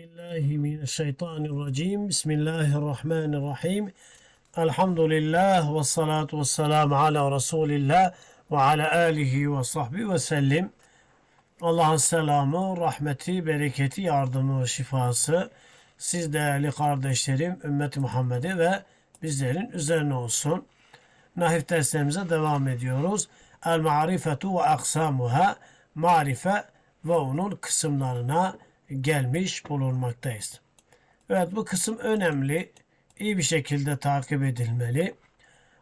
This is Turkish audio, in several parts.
بالله من الشيطان الرجيم بسم الله الرحمن الرحيم الحمد لله والصلاة والسلام على رسول الله وعلى آله وصحبه وسلم Allah'ın selamı, rahmeti, bereketi, yardımı ve şifası siz değerli kardeşlerim, ümmeti Muhammed'e ve bizlerin üzerine olsun. Nahif derslerimize devam ediyoruz. El marifetu ve aksamuha marife ve onun kısımlarına gelmiş bulunmaktayız. Evet bu kısım önemli. iyi bir şekilde takip edilmeli.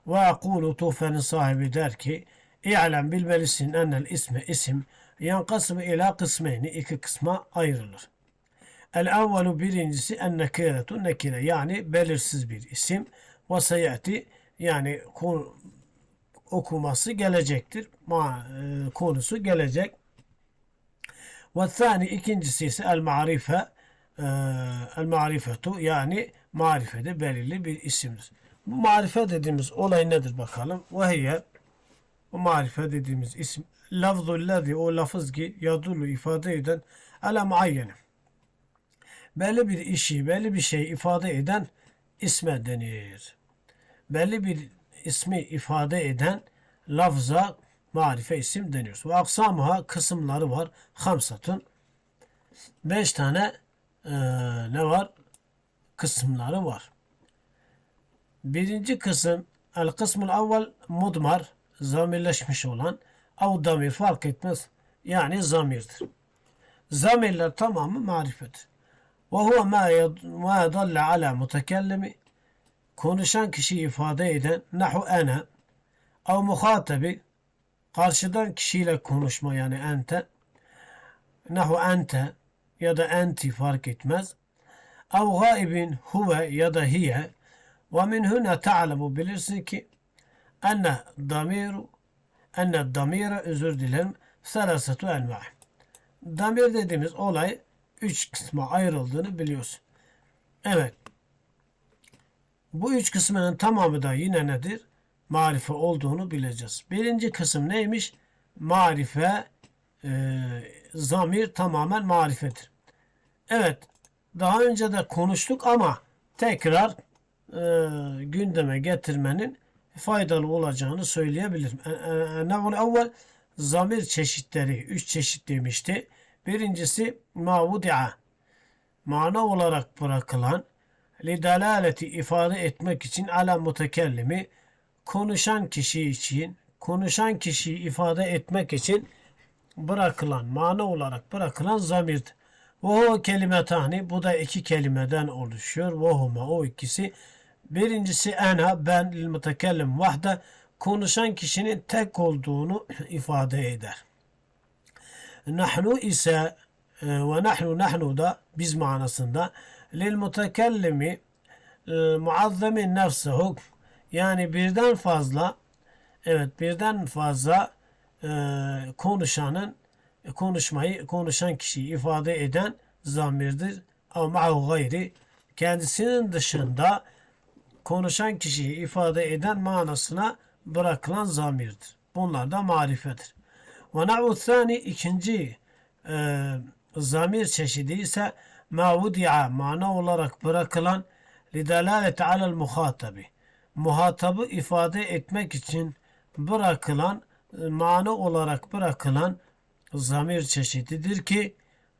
Ve akulu tufenin sahibi der ki İ'lem bilmelisin enel isme isim yankasımı ila kısmeyni iki kısma ayrılır. El evvelu birincisi en nekiretu nekire yani belirsiz bir isim ve seyati yani konu, okuması gelecektir. Ma, e, konusu gelecek. Ve ikincisi ise el marife el marifetu yani marifede belirli bir isimdir. Bu marife dediğimiz olay nedir bakalım? Ve hiye bu marife dediğimiz isim lafzullezi o lafız ki yadullu ifade eden ala muayyene. Belli bir işi, belli bir şey ifade eden isme denir. Belli bir ismi ifade eden lafza marife isim deniyor. Ve aksamuha kısımları var. Hamsatun. Beş tane e, ne var? Kısımları var. Birinci kısım el kısmul evvel mudmar zamirleşmiş olan av damir fark etmez. Yani zamirdir. Zamirler tamamı marifet. Ve huve ma yadalle ala mutekellimi konuşan kişi ifade eden nahu ene av muhatabi karşıdan kişiyle konuşma yani ente nahu ente ya da enti fark etmez. Av gaibin huve ya da hiye ve min huna ta'lemu bilirsin ki enne damiru enne damire özür dilerim selasetu enva. Damir dediğimiz olay üç kısma ayrıldığını biliyorsun. Evet. Bu üç kısmının tamamı da yine nedir? Marife olduğunu bileceğiz. Birinci kısım neymiş? Marife e, zamir tamamen marifedir. Evet. Daha önce de konuştuk ama tekrar e, gündeme getirmenin faydalı olacağını söyleyebilirim. Nev'ul evvel zamir çeşitleri, üç çeşit demişti. Birincisi mavudi'a, mana olarak bırakılan, lidalaleti ifade etmek için ala mutekellimi, konuşan kişi için, konuşan kişiyi ifade etmek için bırakılan, mana olarak bırakılan zamirdir. O kelimetani, bu da iki kelimeden oluşuyor. Ve huma, o ikisi Birincisi ena ben lil mutekellim vahde konuşan kişinin tek olduğunu ifade eder. Nahnu ise e, ve nahnu nahnu da biz manasında lil mutekellimi e, muazzemin nefsehu yani birden fazla evet birden fazla e, konuşanın konuşmayı konuşan kişiyi ifade eden zamirdir. Ama gayri kendisinin dışında konuşan kişiyi ifade eden manasına bırakılan zamirdir. Bunlar da marifedir. Ve na'u thani ikinci e, zamir çeşidi ise ma mana olarak bırakılan lidalalete alel muhatabi muhatabı ifade etmek için bırakılan e, mana olarak bırakılan zamir çeşididir ki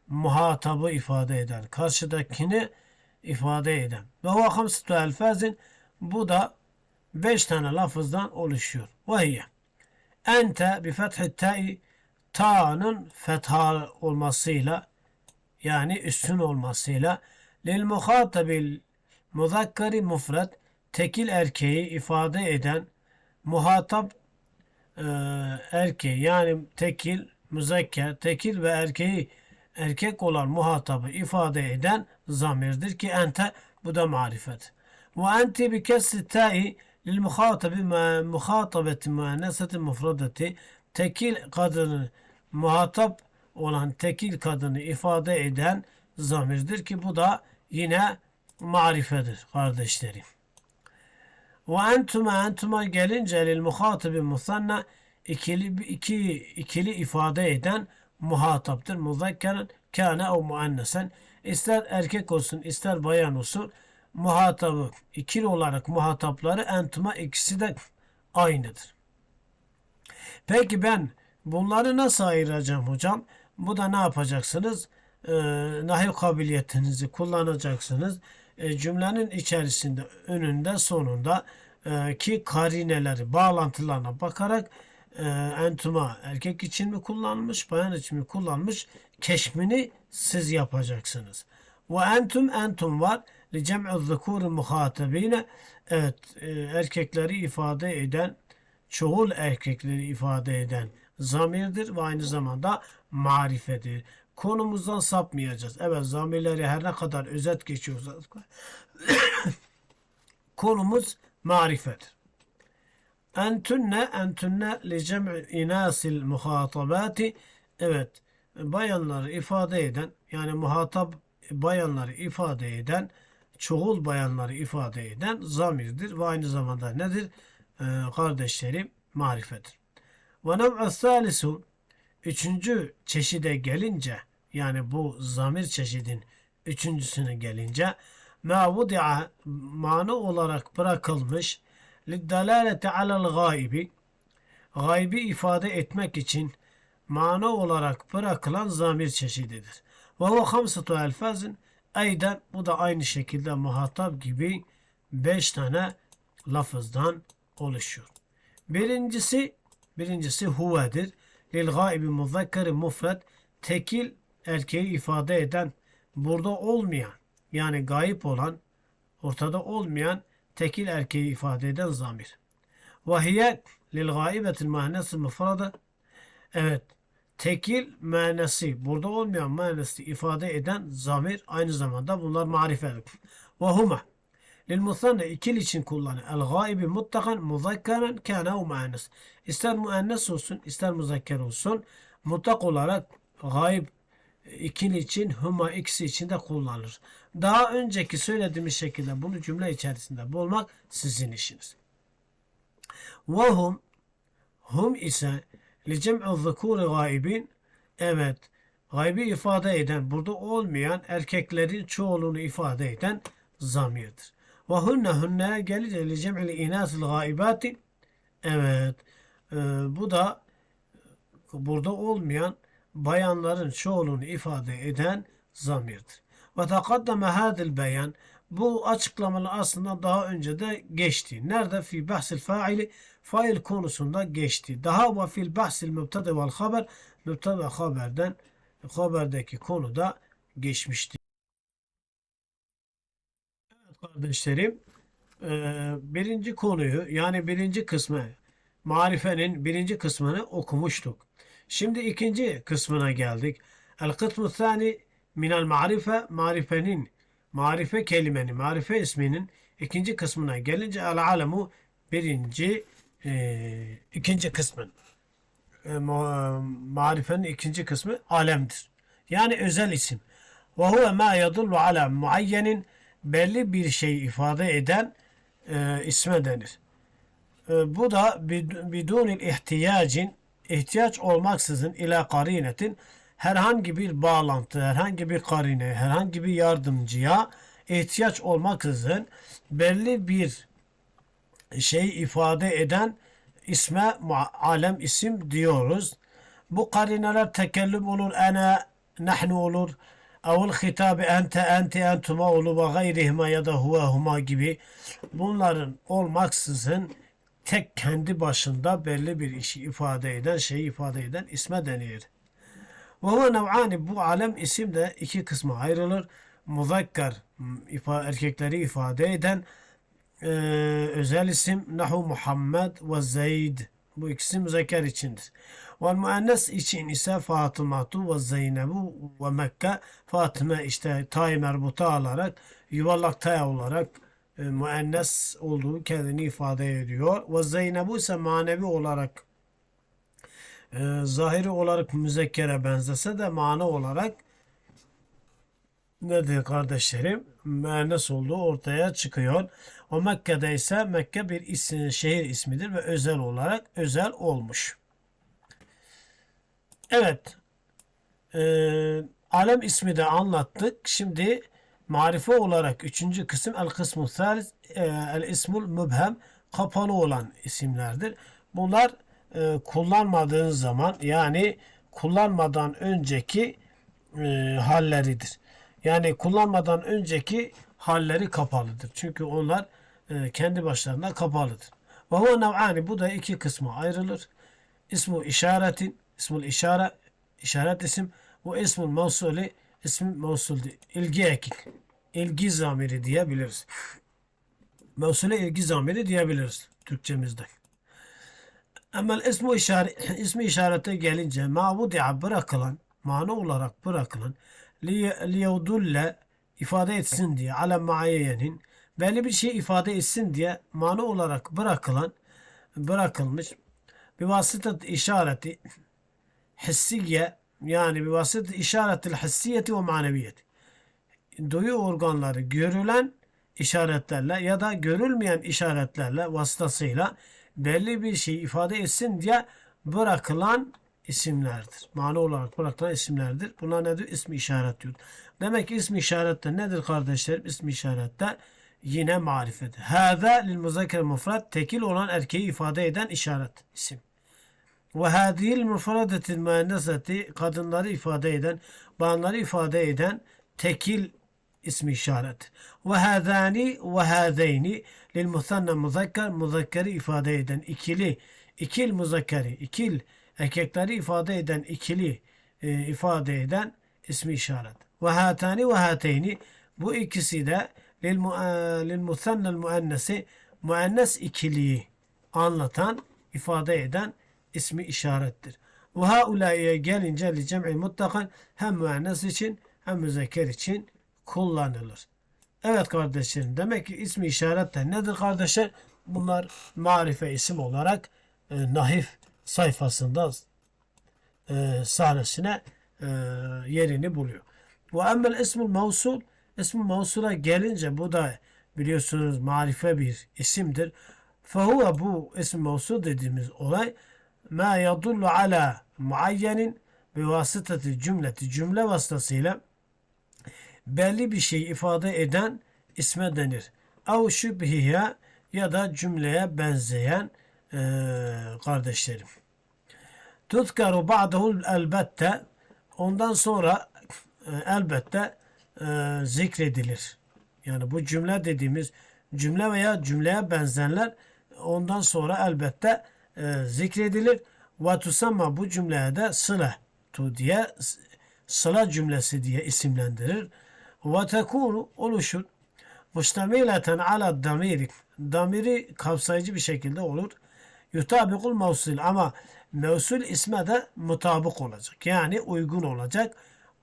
muhatabı ifade eder. Karşıdakini ifade eden. Ve huve hamsatu elfazin bu da beş tane lafızdan oluşuyor. Ve hiye ente bi fethi ta'i ta'nın fetha olmasıyla yani üstün olmasıyla lil muhatabil muzakkari mufred tekil erkeği ifade eden muhatap e, erkeği yani tekil müzekker, tekil ve erkeği erkek olan muhatabı ifade eden zamirdir ki ente bu da marifet. Ve enti bi kesri ta'i lil muhatabi muhatabeti müenneseti mufradeti tekil kadını muhatap olan tekil kadını ifade eden zamirdir ki bu da yine marifedir kardeşlerim. Ve entuma entuma gelince lil muhatibi musanna ikili, iki, ikili ifade eden muhataptır. Muzakkeren kâne o muannesen İster erkek olsun ister bayan olsun muhatabı ikili olarak muhatapları entuma ikisi de aynıdır. Peki ben bunları nasıl ayıracağım hocam? Bu da ne yapacaksınız? Ee, nahiv kabiliyetinizi kullanacaksınız. Ee, cümlenin içerisinde, önünde, sonunda e, ki karineleri, bağlantılarına bakarak e, entuma erkek için mi kullanmış, bayan için mi kullanmış keşmini siz yapacaksınız. Ve entum entum var. Li cem'u zukuri muhatabine evet e, erkekleri ifade eden çoğul erkekleri ifade eden zamirdir ve aynı zamanda marifedir. Konumuzdan sapmayacağız. Evet zamirleri her ne kadar özet geçiyorsa konumuz marifedir. Entünne entünne li cem'i inasil muhatabati evet bayanları ifade eden yani muhatap bayanları ifade eden çoğul bayanları ifade eden zamirdir ve aynı zamanda nedir? Ee, kardeşlerim marifedir. Ve nev'u salisu üçüncü çeşide gelince yani bu zamir çeşidin üçüncüsüne gelince ma vudi'a mana olarak bırakılmış liddalaleti alel gaybi gaybi ifade etmek için mana olarak bırakılan zamir çeşididir. Ve huve hamsatu elfazın aydan bu da aynı şekilde muhatap gibi beş tane lafızdan oluşuyor. Birincisi birincisi huvedir. Lil gaibi muzakkeri mufred tekil erkeği ifade eden burada olmayan yani gayip olan ortada olmayan tekil erkeği ifade eden zamir. Ve hiye lil gaibetil mahnesil mufrada evet tekil manası burada olmayan manası ifade eden zamir aynı zamanda bunlar marifedir. Ve huma lil musanne ikil için kullanır. El gaibi muttakan muzakkaren kâne o muannes. İster muannes olsun ister muzakker olsun mutlak olarak gaib ikili için huma ikisi için de kullanılır. Daha önceki söylediğimiz şekilde bunu cümle içerisinde bulmak sizin işiniz. Ve hum hum ise li cem'u zukuri gaibin evet gaybi ifade eden burada olmayan erkeklerin çoğulunu ifade eden zamirdir. Ve hunne hunne gelince li cem'il inasil gaibati evet e, bu da burada olmayan bayanların çoğulunu ifade eden zamirdir. Ve takaddeme hadil beyan bu açıklamalar aslında daha önce de geçti. Nerede? Fi bahsil faili fail konusunda geçti. Daha ve fil bahsil mübtede vel haber mübtede haberden haberdeki konuda geçmişti. Kardeşlerim birinci konuyu yani birinci kısmı marifenin birinci kısmını okumuştuk. Şimdi ikinci kısmına geldik. El kısmı thani minel marife marifenin marife kelimenin marife isminin ikinci kısmına gelince el alemu birinci e, ikinci kısmın e, marifenin ikinci kısmı alemdir. Yani özel isim. Ve huve ma yadullu ala muayyenin belli bir şey ifade eden e, isme denir. E, bu da bidunil ihtiyacin ihtiyaç olmaksızın ila karinetin herhangi bir bağlantı, herhangi bir karine, herhangi bir yardımcıya ihtiyaç olmaksızın belli bir şey ifade eden isme alem isim diyoruz. Bu karineler tekellüm olur, ene, nahnu olur, avul hitabi ente, ente, entuma olur ve gayrihima ya da huve huma gibi bunların olmaksızın tek kendi başında belli bir işi ifade eden, şeyi ifade eden isme denir. Ve huve nev'ani bu alem isim de iki kısma ayrılır. Muzakkar erkekleri ifade eden e, özel isim Nahu Muhammed ve Zeyd. Bu ikisi müzekker içindir. Ve müennes için ise Fatımatu ve Zeynebu ve Mekke. Fatıma işte tay merbuta alarak yuvarlak tay olarak e, müennes olduğu kendini ifade ediyor. Ve Zeynebu ise manevi olarak e, zahiri olarak müzekkere benzese de mana olarak nedir kardeşlerim? Müennes olduğu ortaya çıkıyor. O Mekke'de ise Mekke bir isim, şehir ismidir ve özel olarak özel olmuş. Evet. Ee, Alem ismi de anlattık. Şimdi marife olarak üçüncü kısım el kısmu salis e, el ismul mübhem kapalı olan isimlerdir. Bunlar e, kullanmadığın zaman yani kullanmadan önceki e, halleridir. Yani kullanmadan önceki halleri kapalıdır. Çünkü onlar e, kendi başlarına kapalıdır. Ve huve bu da iki kısma ayrılır. İsmu işaretin, ismul işare, işaret isim bu ismul mevsuli, ismi mevsul ilgi ekik. İlgi zamiri diyebiliriz. Mevsule ilgi zamiri diyebiliriz Türkçemizde. Ama ismu işaret, ismi işarete gelince mabudi'a bırakılan, mana olarak bırakılan liyevdulle ifade etsin diye ala muayyenin belli bir şey ifade etsin diye mana olarak bırakılan bırakılmış bir vasıtat işareti hissiye yani bir vasıtat işaretil hissiyeti ve maneviyeti duyu organları görülen işaretlerle ya da görülmeyen işaretlerle vasıtasıyla belli bir şey ifade etsin diye bırakılan isimlerdir. Mana olarak bırakılan isimlerdir. Buna nedir? İsmi işaret diyor. Demek ki ismi işarette nedir kardeşlerim? İsmi işarette yine marifet. Hâzâ lil muzakker mufrad tekil olan erkeği ifade eden işaret isim. Ve hâdîl mufradetil müenneseti kadınları ifade eden, bayanları ifade eden tekil ismi işaret. Ve hâzâni ve hâzeyni lil musanna muzakker muzakkeri ifade eden ikili, ikil muzakkeri, ikil erkekleri ifade eden ikili e, ifade eden ismi işaret. Ve hatani ve hateyni bu ikisi de lil, e, lil musannel muennesi muennes ikiliyi anlatan, ifade eden ismi işarettir. Ve haulâiye gelince li cem'i muttakan hem müennes için hem müzekker için kullanılır. Evet kardeşlerim demek ki ismi işaret de nedir kardeşler? Bunlar marife isim olarak e, nahif sayfasında e, sahnesine e, yerini buluyor. Bu emmel ismul mevsul ismul mevsula gelince bu da biliyorsunuz marife bir isimdir. Fehuve bu isim mevsul dediğimiz olay ma yadullu ala muayyenin bi vasıtati cümleti cümle vasıtasıyla belli bir şey ifade eden isme denir. Av şübhiye ya da cümleye benzeyen e, kardeşlerim. Tutkaru ba'dahu elbette ondan sonra e, elbette e, zikredilir. Yani bu cümle dediğimiz cümle veya cümleye benzenler ondan sonra elbette e, zikredilir. Ve bu cümleye de sıla tu diye sıla cümlesi diye isimlendirir. Ve oluşur. Müştemileten ala damiri. Damiri kapsayıcı bir şekilde olur. Yutabikul mevsul ama mevsul isme de mutabık olacak. Yani uygun olacak.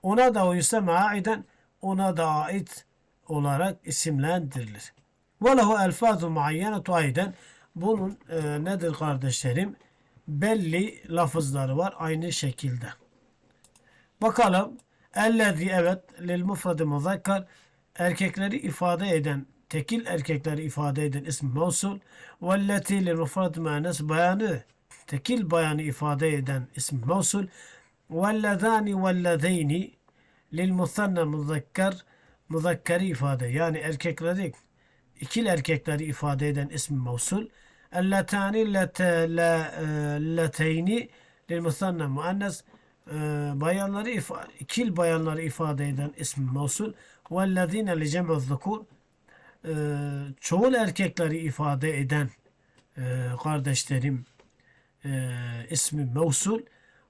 Ona da uysa maiden ona da ait olarak isimlendirilir. Ve lehu elfazu muayyenetu ayden bunun e, nedir kardeşlerim? Belli lafızları var aynı şekilde. Bakalım. Ellezi evet lil mufradi muzakkar erkekleri ifade eden tekil erkekleri ifade eden ism mevsul velleti lil mufrad müennes bayanı tekil bayanı ifade eden ism mevsul vellezani vellezeyni lil musanna muzakkar muzakkari ifade yani erkekleri ikil erkekleri ifade eden ism mevsul. Elletani leteyni lil musanna muannes bayanları ifa, ikil bayanları ifade eden ism mevsul. Vellezine li cem'u zukur çoğul erkekleri ifade eden e, kardeşlerim e, ismi mevsul.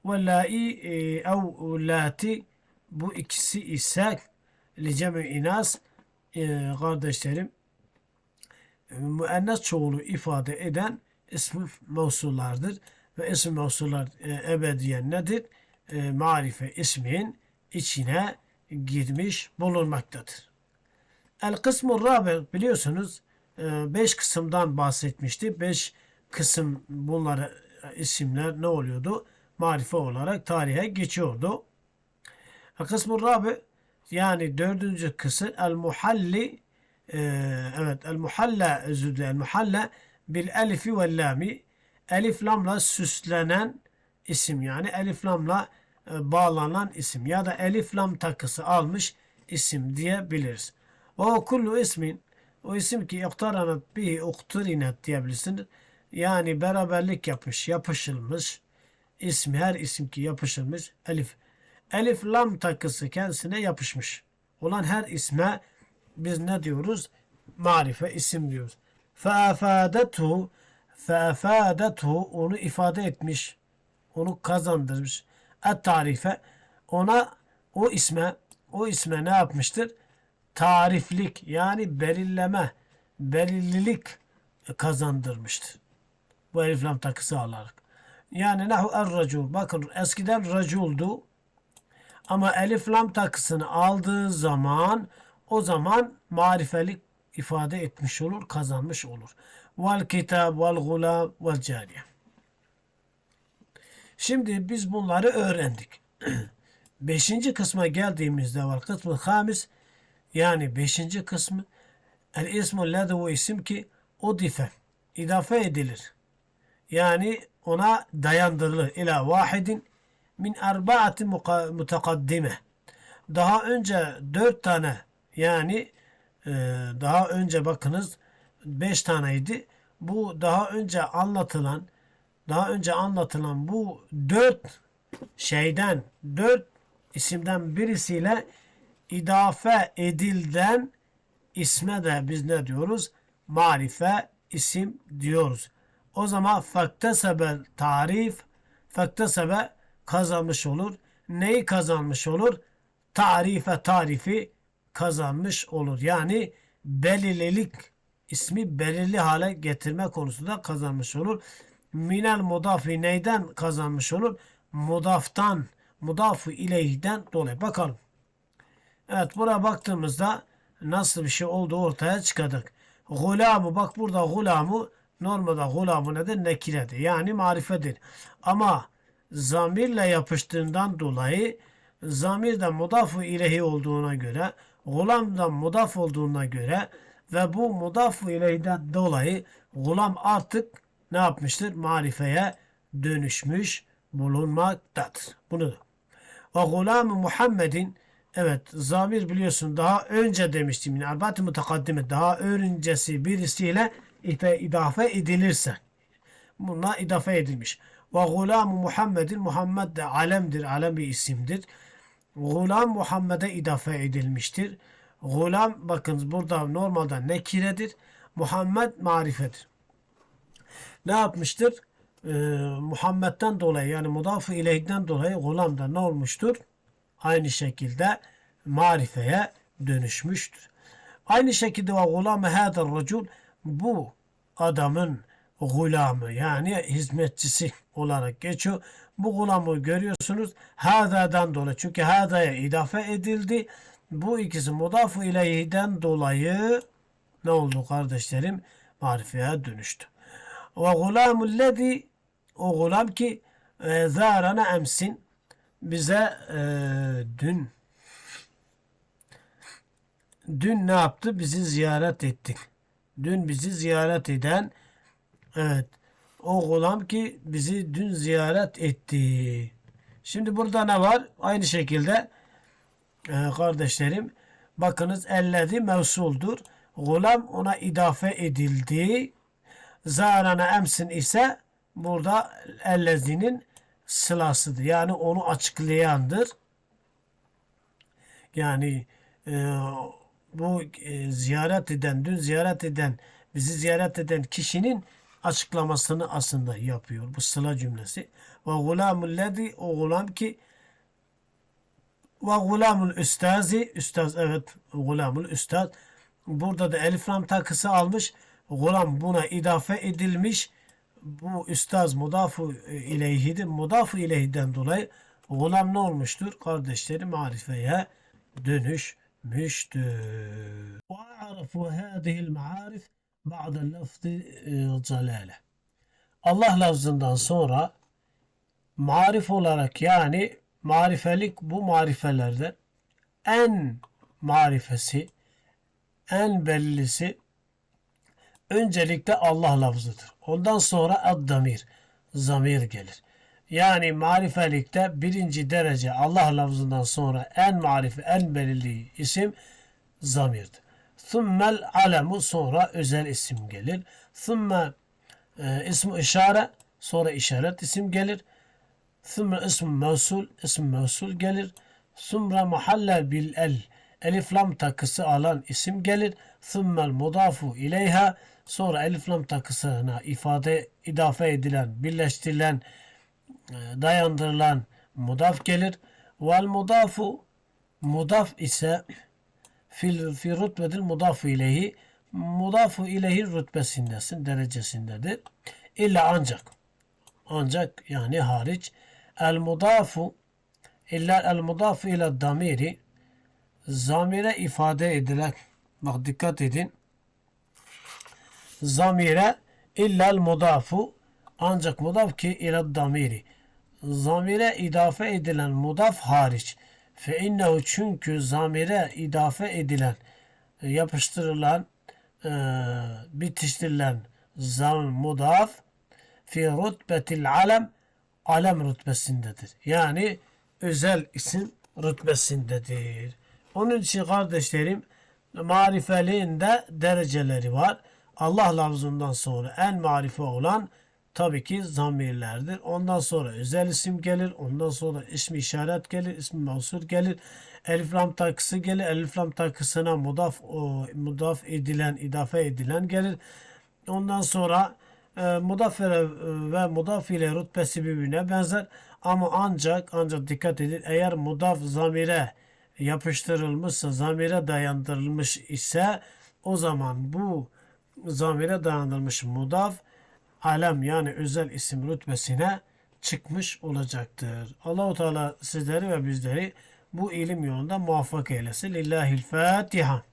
Ve lai e, ev lati bu ikisi ise li cem'i inas e, kardeşlerim e, müennes çoğulu ifade eden ismi mevsullardır ve isim mevsullar e, ebediyen nedir? E, marife ismin içine girmiş bulunmaktadır. El kısmı rabi biliyorsunuz e, beş kısımdan bahsetmişti. Beş kısım bunları e, isimler ne oluyordu? Marife olarak tarihe geçiyordu. El kısmı rabi yani dördüncü kısım el muhalli evet el muhalla özür el muhalla bil elifi ve lami elif lamla süslenen isim yani elif lamla e, bağlanan isim ya da elif lam takısı almış isim diyebiliriz. Ve kullu ismin o isim ki iktaranat bihi ukturinet diyebilirsiniz. Yani beraberlik yapmış, yapışılmış ismi her isim ki yapışılmış elif. Elif lam takısı kendisine yapışmış. Olan her isme biz ne diyoruz? Marife isim diyoruz. Feafadethu feafadethu onu ifade etmiş. Onu kazandırmış. Et tarife ona o isme o isme ne yapmıştır? Tariflik yani belirleme, belirlilik kazandırmıştır. Bu elif lam takısı alarak. Yani nahu er racul. Bakın eskiden raculdu. Ama elif lam takısını aldığı zaman o zaman marifelik ifade etmiş olur, kazanmış olur. Vel kitab vel gulam vel cariye. Şimdi biz bunları öğrendik. Beşinci kısma geldiğimizde var kısmı hamis yani beşinci kısmı el ismu ledi o isim ki udife idafe edilir. Yani ona dayandırılır. İla vahidin min erbaati mutakaddime. Daha önce dört tane yani e, daha önce bakınız beş taneydi. Bu daha önce anlatılan daha önce anlatılan bu dört şeyden dört isimden birisiyle idafe edilden isme de biz ne diyoruz? Marife isim diyoruz. O zaman faktesebe tarif faktesebe kazanmış olur. Neyi kazanmış olur? Tarife tarifi kazanmış olur. Yani belirlilik ismi belirli hale getirme konusunda kazanmış olur. Minel mudafi neyden kazanmış olur? Mudaftan, mudafu ileyhden dolayı. Bakalım. Evet buraya baktığımızda nasıl bir şey olduğu ortaya çıkadık. Gulamı bak burada gulamı normalde gulamı nedir? Nekiredir. Yani marifedir. Ama zamirle yapıştığından dolayı zamir de mudafu ileyhi olduğuna göre gulam da mudaf olduğuna göre ve bu mudafu ileyhiden dolayı gulam artık ne yapmıştır? Marifeye dönüşmüş bulunmaktadır. Bunu. Ve gulam Muhammed'in evet zamir biliyorsun daha önce demiştim. Yani arbat-ı mutakaddime daha öncesi birisiyle idafe edilirse buna idafe edilmiş. Ve gulam Muhammed'in Muhammed de alemdir. Alem bir isimdir. Gulam Muhammed'e idafe edilmiştir. Gulam bakın burada normalde nekiredir. Muhammed marifedir. Ne yapmıştır? Ee, Muhammed'den dolayı yani mudafı ileyhden dolayı gulam da ne olmuştur? Aynı şekilde marifeye dönüşmüştür. Aynı şekilde ve gulamı hadar racul bu adamın gulamı yani hizmetçisi olarak geçiyor. Bu gulamı görüyorsunuz hadadan dolayı. Çünkü hadaya idafe edildi. Bu ikisi mudafu ileyhiden dolayı ne oldu kardeşlerim? Marifeye dönüştü. Ve gulamul lezi o gulam ki e, zarana emsin bize e, dün dün ne yaptı? Bizi ziyaret etti. Dün bizi ziyaret eden evet o gulam ki bizi dün ziyaret etti. Şimdi burada ne var? Aynı şekilde e, kardeşlerim bakınız ellezi mevsuldur. Gulam ona idafe edildi. Zarana emsin ise burada ellezinin sılasıdır. Yani onu açıklayandır. Yani e, bu e, ziyaret eden, dün ziyaret eden, bizi ziyaret eden kişinin açıklamasını aslında yapıyor. Bu sıla cümlesi. Ve gulamul lezi o gulam ki ve gulamul üstazi üstaz evet gulamul üstaz burada da elif lam takısı almış. Gulam buna idafe edilmiş. Bu üstaz mudafu ileyhidir. Mudafu ileyhiden dolayı gulam ne olmuştur? Kardeşleri marifeye dönüşmüştür. وأعرف هذه المعارف ba'den lafzı e, celale. Allah lafzından sonra marif olarak yani marifelik bu marifelerde en marifesi, en bellisi öncelikle Allah lafzıdır. Ondan sonra ad-damir, zamir gelir. Yani marifelikte birinci derece Allah lafzından sonra en marifi, en belirli isim zamirdir. Thummel alemu sonra özel isim gelir. Thumme e, ismi işare sonra işaret isim gelir. Thumme ism mevsul isim mevsul gelir. Thumra mahalle bil el elif lam takısı alan isim gelir. Thummel mudafu ileyha sonra elif lam takısına ifade idafe edilen, birleştirilen e, dayandırılan mudaf gelir. Vel mudafu mudaf ise fil fi rütbedil mudafu ileyhi. Mudafu ileyhi rütbesindesin, derecesindedir. İlla ancak ancak yani hariç. El mudafu illa el mudafu ile damiri. Zamire ifade edilen bak dikkat edin. Zamire illel mudafu ancak mudaf ki ile damiri. Zamire idafe edilen mudaf hariç fe innehu çünkü zamire idafe edilen yapıştırılan e, bitiştirilen zam mudaf fi rütbetil alem alem rütbesindedir. Yani özel isim rütbesindedir. Onun için kardeşlerim marifeliğinde dereceleri var. Allah lafzından sonra en marife olan tabii ki zamirlerdir. Ondan sonra özel isim gelir. Ondan sonra ismi işaret gelir. ismi mevsul gelir. Elif lam takısı gelir. Elif lam takısına mudaf, o, mudaf edilen, idafe edilen gelir. Ondan sonra e, mudaf ve, ve mudaf ile rütbesi birbirine benzer. Ama ancak ancak dikkat edin eğer mudaf zamire yapıştırılmışsa, zamire dayandırılmış ise o zaman bu zamire dayandırılmış mudaf alem yani özel isim rütbesine çıkmış olacaktır. Allahu Teala sizleri ve bizleri bu ilim yolunda muvaffak eylesin. Lillahil Fatiha.